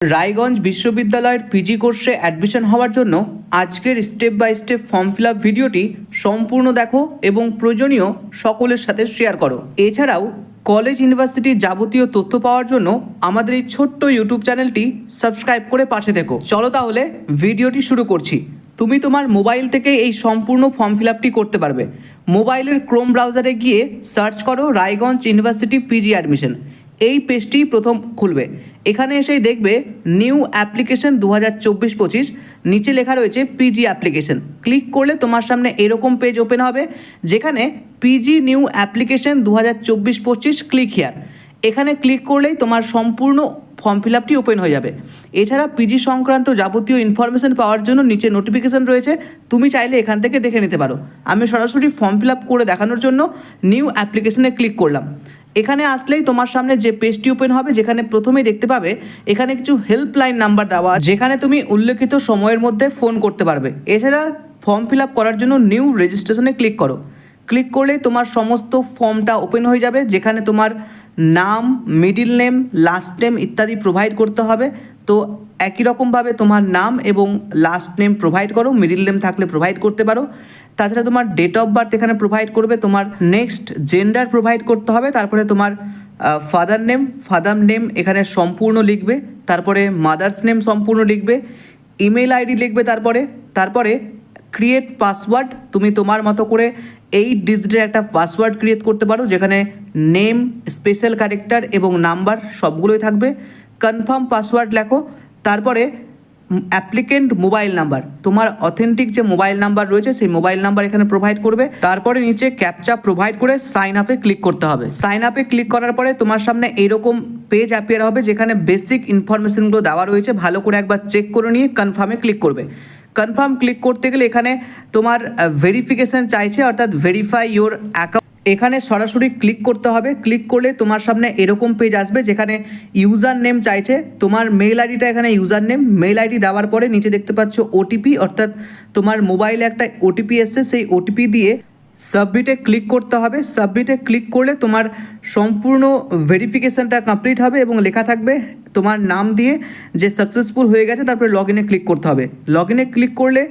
রায়গঞ্জ বিশ্ববিদ্যালয়ের পিজি কোর্সে অ্যাডমিশন হওয়ার জন্য আজকের step by step form fill up ভিডিওটি সম্পূর্ণ দেখো এবং প্রয়োজনীয় সকলের সাথে শেয়ার করো। এছাড়াও কলেজ ইউনিভার্সিটির যাবতীয় তথ্য পাওয়ার জন্য আমাদের এই ছোট্ট ইউটিউব চ্যানেলটি সাবস্ক্রাইব করে পাশে দেখো চলো তাহলে ভিডিওটি শুরু করছি। তুমি তোমার মোবাইল থেকে এই সম্পূর্ণ ফর্ম ফিল আপটি করতে পারবে। মোবাইলের ক্রোম ব্রাউজারে গিয়ে সার্চ করো রায়গঞ্জ ইউনিভার্সিটি পিজি অ্যাডমিশন এই পেজটি প্রথম খুলবে। এখানে এসেই দেখবে নিউ অ্যাপ্লিকেশন দু হাজার চব্বিশ পঁচিশ। নিচে লেখা রয়েছে পিজি অ্যাপ্লিকেশন। ক্লিক করলে তোমার সামনে এরকম পেজ ওপেন হবে, যেখানে পিজি নিউ অ্যাপ্লিকেশন দু হাজার চব্বিশ পঁচিশ, ক্লিক হিয়ার। এখানে ক্লিক করলেই তোমার সম্পূর্ণ ফর্ম ফিল আপটি ওপেন হয়ে যাবে। এছাড়া পিজি সংক্রান্ত যাবতীয় ইনফরমেশন পাওয়ার জন্য নিচে নোটিফিকেশন রয়েছে, তুমি চাইলে এখান থেকে দেখে নিতে পারো। আমি সরাসরি ফর্ম ফিল আপ করে দেখানোর জন্য নিউ অ্যাপ্লিকেশনে ক্লিক করলাম। এখানে আসলেই তোমার সামনে যে পেজটি ওপেন হবে, যেখানে প্রথমেই দেখতে পাবে, এখানে কিছু হেল্পলাইন নাম্বার দেওয়া যেখানে তুমি উল্লেখিত সময়ের মধ্যে ফোন করতে পারবে। এছাড়া ফর্ম ফিল আপ করার জন্য নিউ রেজিস্ট্রেশনে ক্লিক করো। ক্লিক করলে তোমার সমস্ত ফর্মটা ওপেন হয়ে যাবে, যেখানে তোমার নাম মিডিল নেম লাস্ট নেম ইত্যাদি প্রোভাইড করতে হবে। তো একই রকমভাবে তোমার নাম এবং লাস্ট নেম প্রোভাইড করো মিডিল নেম থাকলে প্রোভাইড করতে পারো। তাছাড়া তোমার ডেট অফ বার্থ এখানে প্রোভাইড করবে, তোমার নেক্সট জেন্ডার প্রোভাইড করতে হবে, তারপরে তোমার ফাদার নেম ফাদার নেম এখানে সম্পূর্ণ লিখবে, তারপরে মাদার্স নেম সম্পূর্ণ লিখবে ইমেল আইডি লিখবে তারপরে তারপরে ক্রিয়েট পাসওয়ার্ড তুমি তোমার মতো করে এইট ডিজিটের একটা পাসওয়ার্ড ক্রিয়েট করতে পারো, যেখানে নেম স্পেশাল ক্যারেক্টার এবং নাম্বার সবগুলোই থাকবে। কনফার্ম পাসওয়ার্ড লেখো, তারপরে অ্যাপ্লিকেন্ট মোবাইল নাম্বার তোমার অথেন্টিক যে মোবাইল নাম্বার রয়েছে, সেই মোবাইল নাম্বার এখানে প্রোভাইড করবে, তারপরে নিচে ক্যাপচা প্রোভাইড করে সাইন আপে ক্লিক করতে হবে। সাইন আপে ক্লিক করার পরে তোমার সামনে এইরকম পেজ অ্যাপিয়ার হবে, যেখানে বেসিক ইনফরমেশনগুলো দেওয়া রয়েছে, ভালো করে একবার চেক করে নিয়ে কনফার্মে ক্লিক করবে। কনফার্ম ক্লিক করতে গেলে এখানে তোমার ভেরিফিকেশন চাইছে, অর্থাৎ ভেরিফাই ইওর অ্যাকাউন্ট এখানে সরাসরি ক্লিক করতে হবে। ক্লিক করলে তোমার সামনে এরকম পেজ আসবে যেখানে ইউজার নেম চাইছে। তোমার মেল আইডিটা এখানে ইউজার নেম মেল আইডি দেওয়ার পরে নিচে দেখতে পাচ্ছ ওটিপি অর্থাৎ তোমার মোবাইলে একটা ওটিপি এসছে। সেই ওটিপি দিয়ে সাবমিটে ক্লিক করতে হবে। সাবমিটে ক্লিক করলে তোমার সম্পূর্ণ ভেরিফিকেশানটা কমপ্লিট হবে এবং লেখা থাকবে তোমার নাম দিয়ে যে সাকসেসফুল হয়ে গেছে, তারপরে লগ ইনে ক্লিক করতে হবে। লগ ইনে ক্লিক করলে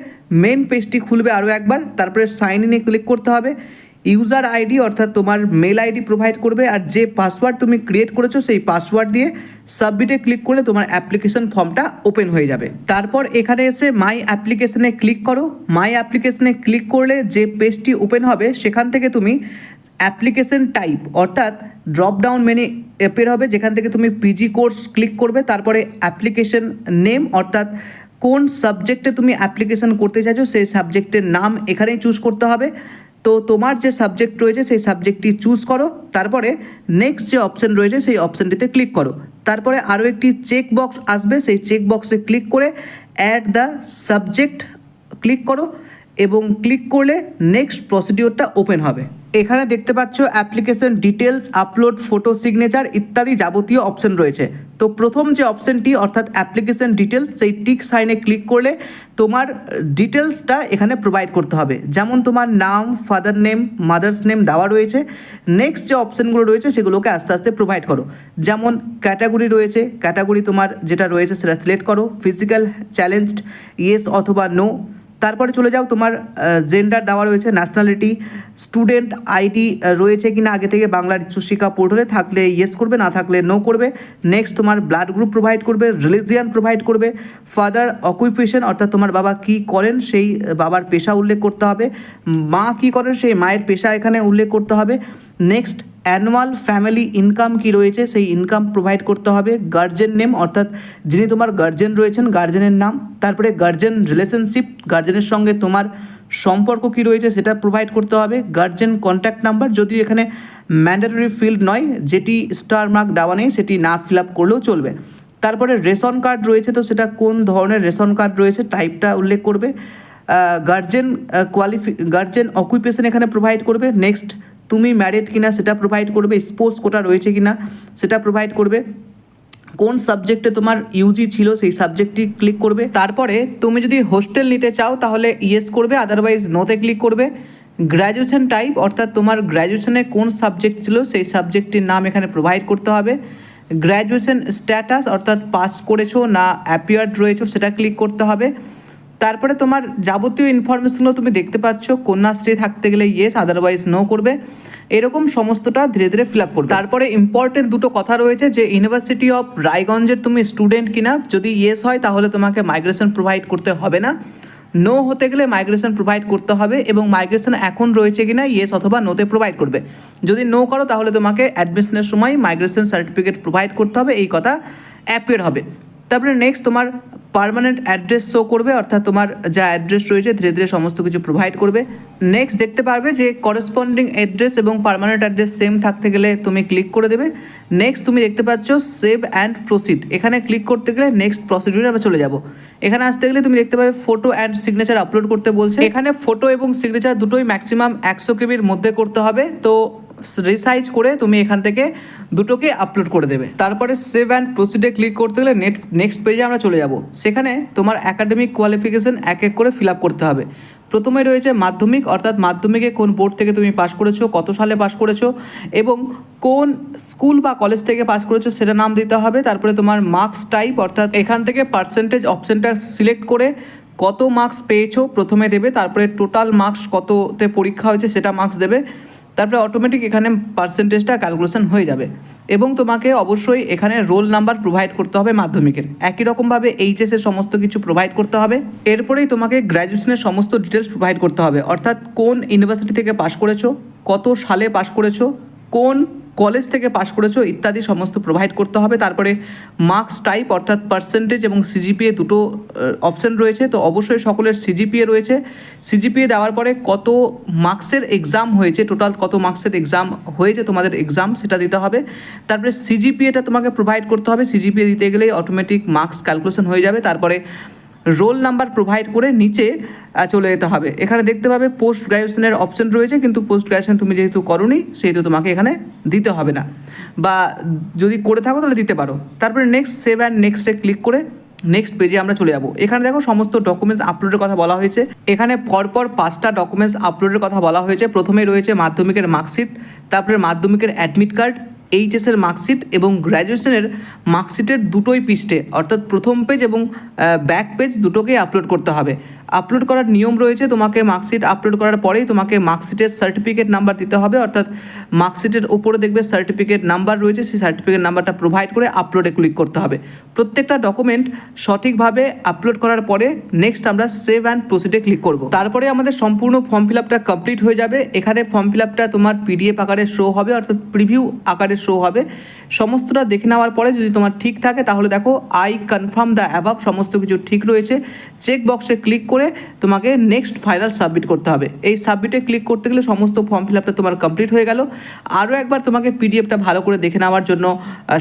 মেন পেজটি খুলবে আরও একবার। তারপরে সাইন ইনে ক্লিক করতে হবে। ইউজার আইডি অর্থাৎ তোমার মেল আইডি প্রোভাইড করবে আর যে পাসওয়ার্ড তুমি ক্রিয়েট করেছ সেই পাসওয়ার্ড দিয়ে সাবমিটে ক্লিক করলে তোমার অ্যাপ্লিকেশন ফর্মটা ওপেন হয়ে যাবে। তারপর এখানে এসে মাই অ্যাপ্লিকেশনে ক্লিক করো। মাই অ্যাপ্লিকেশনে ক্লিক করলে যে পেজটি ওপেন হবে সেখান থেকে তুমি অ্যাপ্লিকেশন টাইপ অর্থাৎ ড্রপ ডাউন মেনে অ্যাপের হবে যেখান থেকে তুমি পিজি কোর্স ক্লিক করবে। তারপরে অ্যাপ্লিকেশন নেম অর্থাৎ কোন সাবজেক্টে তুমি অ্যাপ্লিকেশন করতে চাইছো সেই সাবজেক্টের নাম এখানেই চুজ করতে হবে। তো তোমার যে সাবজেক্ট রয়েছে, সেই সাবজেক্টটি চুজ করো। তারপরে নেক্সট যে অপশন রয়েছে, সেই অপশনটিতে ক্লিক করো। তারপরে আরও একটি চেক বক্স আসবে, সেই চেক বক্সে ক্লিক করে অ্যাড দ্য সাবজেক্ট ক্লিক করো এবং ক্লিক করলে নেক্সট প্রসিডিওরটা ওপেন হবে। এখানে দেখতে পাচ্ছ application details upload photo signature ইত্যাদি যাবতীয় অপশন রয়েছে। তো প্রথম যে অপশনটি অর্থাৎ অ্যাপ্লিকেশন ডিটেলস সেই টিক সাইনে ক্লিক করলে তোমার ডিটেলসটা এখানে প্রোভাইড করতে হবে। যেমন তোমার নাম ফাদার নেম মাদার্স নেম দেওয়া রয়েছে। নেক্সট যে অপশানগুলো রয়েছে, সেগুলোকে আস্তে আস্তে প্রোভাইড করো। যেমন ক্যাটাগরি রয়েছে ক্যাটাগরি তোমার যেটা রয়েছে সেটা সিলেক্ট করো। ফিজিক্যাল চ্যালেঞ্জড ইয়েস অথবা নো তারপরে চলে যাও, তোমার জেন্ডার দেওয়া রয়েছে ন্যাশনালিটি স্টুডেন্ট আইডি রয়েছে কিনা আগে থেকে বাংলার উচ্চশিক্ষা পোর্টালে থাকলে ইয়েস করবে, না থাকলে নো করবে। নেক্সট তোমার ব্লাড গ্রুপ প্রোভাইড করবে রিলিজিয়ান প্রোভাইড করবে। ফাদার অকুইপেশন অর্থাৎ তোমার বাবা কি করেন, সেই বাবার পেশা উল্লেখ করতে হবে। মা কি করেন, সেই মায়ের পেশা এখানে উল্লেখ করতে হবে। নেক্সট অ্যানুয়াল ফ্যামিলি ইনকাম কি রয়েছে, সেই ইনকাম প্রোভাইড করতে হবে। গার্জেন নেম অর্থাৎ যিনি তোমার গার্জেন রয়েছেন গার্জেনের নাম। তারপরে গার্জেন রিলেশনশিপ গার্জেনের সঙ্গে তোমার সম্পর্ক কি রয়েছে, সেটা প্রোভাইড করতে হবে। গার্জেন কন্ট্যাক্ট নাম্বার যদিও এখানে ম্যান্ডেটরি ফিল্ড নয়, যেটি স্টার মার্ক দেওয়া নেই, সেটি না ফিল আপ করলেও চলবে। তারপরে রেশন কার্ড রয়েছে, তো সেটা কোন ধরনের রেশন কার্ড রয়েছে টাইপটা উল্লেখ করবে। গার্জেন কোয়ালিফি গার্জেন অকুইপেশন এখানে প্রোভাইড করবে। নেক্সট তুমি ম্যারিড কিনা সেটা প্রোভাইড করবে স্পোর্টস কোটা রয়েছে কিনা সেটা প্রোভাইড করবে, কোন সাবজেক্টে তোমার ইউজি ছিল সেই সাবজেক্টটি ক্লিক করবে, তারপরে তুমি যদি হোস্টেল নিতে চাও তাহলে ইয়েস করবে আদারওয়াইজ নোতে ক্লিক করবে গ্র্যাজুয়েশন টাইপ অর্থাৎ তোমার গ্র্যাজুয়েশনে কোন সাবজেক্ট ছিল সেই সাবজেক্টটির নাম এখানে প্রোভাইড করতে হবে গ্র্যাজুয়েশন স্ট্যাটাস অর্থাৎ পাস করেছ না অ্যাপিয়ার্ড রয়েছো সেটা ক্লিক করতে হবে তারপরে তোমার যাবতীয় ইনফরমেশনগুলো তুমি দেখতে পাচ্ছ, কন্যাশ্রী থাকতে গেলে ইয়েস আদারওয়াইজ নো করবে। এরকম সমস্তটা ধীরে ধীরে ফিল আপ করবে। তারপরে ইম্পর্টেন্ট দুটো কথা রয়েছে যে ইউনিভার্সিটি অফ রায়গঞ্জের তুমি স্টুডেন্ট কিনা, যদি ইয়েস হয় তাহলে তোমাকে মাইগ্রেশন প্রোভাইড করতে হবে না। নো হতে গেলে মাইগ্রেশন প্রোভাইড করতে হবে এবং মাইগ্রেশন এখন রয়েছে কিনা ইয়েস অথবা নোতে প্রোভাইড করবে। যদি নো করো তাহলে তোমাকে অ্যাডমিশনের সময় মাইগ্রেশন সার্টিফিকেট প্রোভাইড করতে হবে, এই কথা অ্যাপিয়ার হবে। তারপরে নেক্সট তোমার পার্মানেন্ট অ্যাড্রেস শো করবে, অর্থাৎ তোমার যা অ্যাড্রেস রয়েছে, ধীরে ধীরে সমস্ত কিছু প্রোভাইড করবে। নেক্সট দেখতে পারবে যে করেসপন্ডিং অ্যাড্রেস এবং পার্মানেন্ট অ্যাড্রেস সেম থাকতে গেলে তুমি ক্লিক করে দেবে। নেক্সট তুমি দেখতে পাচ্ছ সেভ অ্যান্ড প্রসিড এখানে ক্লিক করতে গেলে নেক্সট প্রসিডিউরে আমরা চলে যাব। এখানে আসতে গেলে তুমি দেখতে পাবে ফটো অ্যান্ড সিগনেচার আপলোড করতে বলছে। এখানে ফটো এবং সিগনেচার দুটোই ম্যাক্সিমাম একশো কেবির মধ্যে করতে হবে। তো রিসাইজ করে তুমি এখান থেকে দুটোকে আপলোড করে দেবে। তারপরে সেভ অ্যান্ড প্রসিডে ক্লিক করতে গেলে নেট নেক্সট পেজে আমরা চলে যাব। সেখানে তোমার একাডেমিক কোয়ালিফিকেশন এক এক করে ফিল আপ করতে হবে। প্রথমে রয়েছে মাধ্যমিক, অর্থাৎ মাধ্যমিকে কোন বোর্ড থেকে তুমি পাশ করেছ, কত সালে পাশ করেছ, এবং কোন স্কুল বা কলেজ থেকে পাশ করেছ সেটা নাম দিতে হবে। তারপরে তোমার মার্কস টাইপ অর্থাৎ এখান থেকে পার্সেন্টেজ অপশনটা সিলেক্ট করে কত মার্কস পেয়েছ প্রথমে দেবে। তারপরে টোটাল মার্কস কততে পরীক্ষা হয়েছে সেটা মার্কস দেবে। তারপরে অটোমেটিক এখানে পার্সেন্টেজটা ক্যালকুলেশন হয়ে যাবে। এবং তোমাকে অবশ্যই এখানে রোল নাম্বার প্রোভাইড করতে হবে মাধ্যমিকের। একই রকমভাবে এইচএসের সমস্ত কিছু প্রোভাইড করতে হবে। এরপরেই তোমাকে গ্র্যাজুয়েশনের সমস্ত ডিটেলস প্রোভাইড করতে হবে। অর্থাৎ কোন ইউনিভার্সিটি থেকে পাশ করেছ, কত সালে পাশ করেছ, কোন কলেজ থেকে পাশ করেছ, ইত্যাদি সমস্ত প্রোভাইড করতে হবে। তারপরে মার্কস টাইপ অর্থাৎ পার্সেন্টেজ এবং সিজিপিএ দুটো অপশন রয়েছে। তো অবশ্যই সকলের সিজিপিএ রয়েছে। সিজিপিএ দেওয়ার পরে কত মার্কসের এক্সাম হয়েছে টোটাল কত মার্কসের এক্সাম হয়েছে, তোমাদের এক্সাম সেটা দিতে হবে। তারপরে সিজিপিএটা তোমাকে প্রোভাইড করতে হবে। সিজিপিএ দিতে গেলেই অটোমেটিক মার্কস ক্যালকুলেশন হয়ে যাবে। তারপরে রোল নাম্বার প্রোভাইড করে নিচে চলে যেতে হবে। এখানে দেখতে পাবে পোস্ট গ্র্যাজুয়েশনের অপশন রয়েছে, কিন্তু পোস্ট গ্র্যাজুয়েশন তুমি যেহেতু করনি, সেহেতু তোমাকে এখানে দিতে হবে না। বা যদি করে থাকো তাহলে দিতে পারো। তারপরে নেক্সট সেভ অ্যান্ড নেক্সটে ক্লিক করে নেক্সট পেজে আমরা চলে যাব। এখানে দেখো সমস্ত ডকুমেন্টস আপলোডের কথা বলা হয়েছে। এখানে পরপর পাঁচটা ডকুমেন্টস আপলোডের কথা বলা হয়েছে। প্রথমে রয়েছে মাধ্যমিকের মার্কশিট তারপরে মাধ্যমিকের অ্যাডমিট কার্ড এইচএসের মার্কশিট এবং গ্র্যাজুয়েশনের মার্কশিটের দুটোই পৃষ্ঠে, অর্থাৎ প্রথম পেজ এবং ব্যাক পেজ দুটোকেই আপলোড করতে হবে। আপলোড করার নিয়ম রয়েছে, তোমাকে মার্কশিট আপলোড করার পরেই তোমাকে মার্কশিটের সার্টিফিকেট নাম্বার দিতে হবে, অর্থাৎ মার্কশিটের উপরে দেখবে সার্টিফিকেট নাম্বার রয়েছে, সেই সার্টিফিকেট নাম্বারটা প্রোভাইড করে আপলোডে ক্লিক করতে হবে। প্রত্যেকটা ডকুমেন্ট সঠিকভাবে আপলোড করার পরে নেক্সট আমরা সেভ অ্যান্ড প্রসিডে ক্লিক করব। তারপরে আমাদের সম্পূর্ণ ফর্ম ফিল আপটা কমপ্লিট হয়ে যাবে। এখানে ফর্ম ফিল আপটা তোমার পিডিএফ আকারে শো হবে, অর্থাৎ প্রিভিউ আকারে শো হবে। সমস্তটা দেখে নেওয়ার পরে যদি তোমার ঠিক থাকে, তাহলে দেখো আই কনফার্ম দ্য অ্যাভাব সমস্ত কিছু ঠিক রয়েছে। চেক বক্সে ক্লিক করে তোমাকে নেক্সট ফাইনাল সাবমিট করতে হবে। এই সাবমিটে ক্লিক করতে গেলে সমস্ত ফর্ম ফিল আপটা তোমার কমপ্লিট হয়ে গেল। আরও একবার তোমাকে পিডিএফটা ভালো করে দেখে নেওয়ার জন্য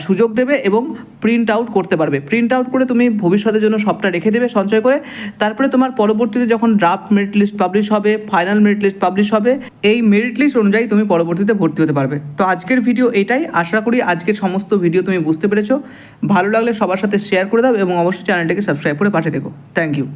সুযোগ দেবে এবং প্রিন্ট আউট করতে পারবে। প্রিন্ট আউট করে তুমি ভবিষ্যতের জন্য সবটা রেখে দেবে সঞ্চয় করে। তারপরে তোমার পরবর্তীতে যখন ড্রাফট মেরিট লিস্ট পাবলিশ হবে ফাইনাল মেরিট লিস্ট পাবলিশ হবে, এই মেরিট লিস্ট অনুযায়ী তুমি পরবর্তীতে ভর্তি হতে পারবে। তো আজকের ভিডিও এটাই। আশা করি আজকের সমস্ত ভিডিও তুমি বুঝতে পেরেছ। ভালো লাগলে সবার সাথে শেয়ার করে দাও এবং অবশ্যই চ্যানেলটাকে সাবস্ক্রাইব করে পাঠিয়ে দেখো থ্যাংক ইউ